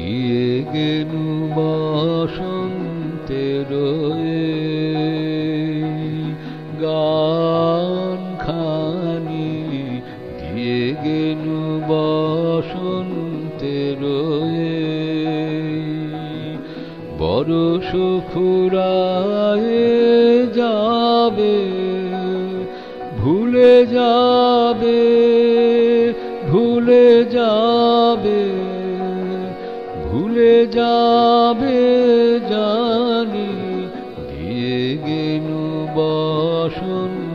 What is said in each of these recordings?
দিয়ে গেলু বসন্তের গান খানি দিয়ে গেলু বসন্তের বড় সুখুরায় যাবে, ভুলে যাবে ভুলে যাবে ভুলে যাবে জানি দিয়ে গেনু বসন্তের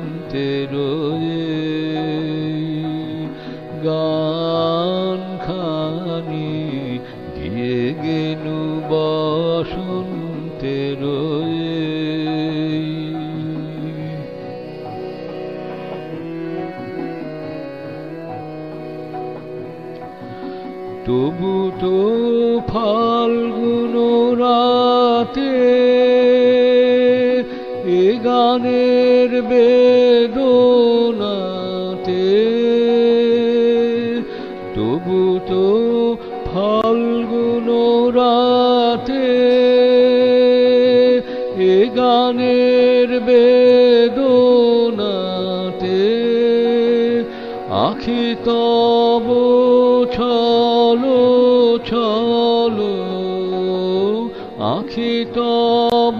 তবু তো ফাল্গুন রাতে এ গানের বেদনাতে। তবু তো ফাল্গুন রাতে এ গানের বেদনাতে। আখি তব ছলো আখি তব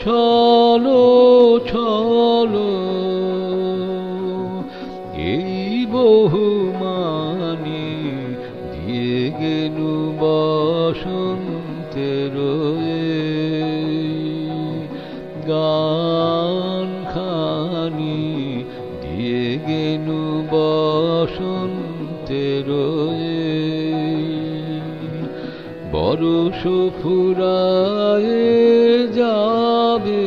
ছলো ছলো এই বহুমানি দিয়ে গেলু বসন্তের গান খানি দিয়ে গেলু বসন্তের বরষ ফুরায়ে যাবে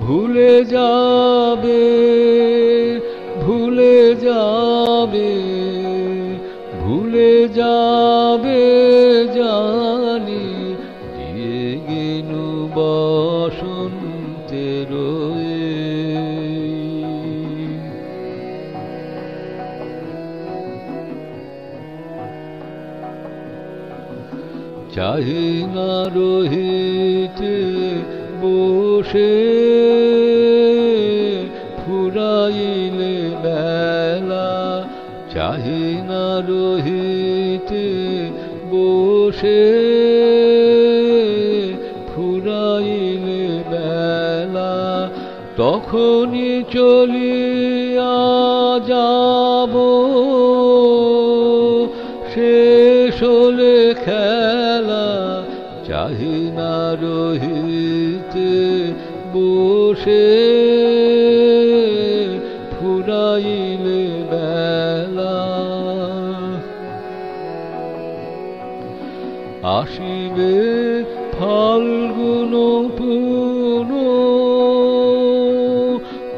ভুলে যাবে ভুলে যাবে ভুলে যাবে জানি চাহে না রহিতে বসে, ফুরাইলে বেলা। চাহি না রহিতে বসে, ফুরাইলে বেলা। তখনই চলিয়া যাব, শেষ হলে খেলা চাহি না রহিতে বসে ফুরাইলে বেলা। আসিবে ফাল্গুন পুন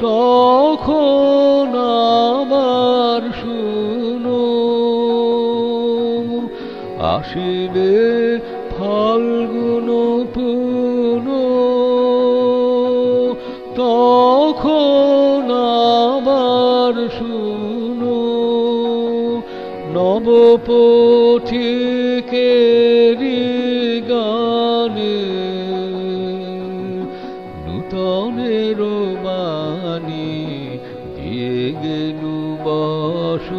তখন আমার শুনো। আসিবে ফাল্গুন পুন তখন আবার শুনো। নবপথিকেরি গানে নূতনের বাণী দিয়ে গেলু বসন্তের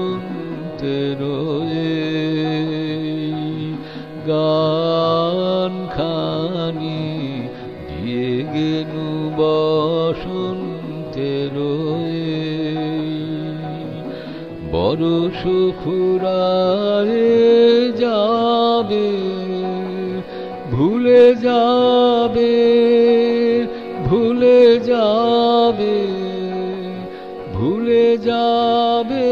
বড় সুখুরায় যাবে ভুলে যাবে ভুলে যাবে ভুলে যাবে।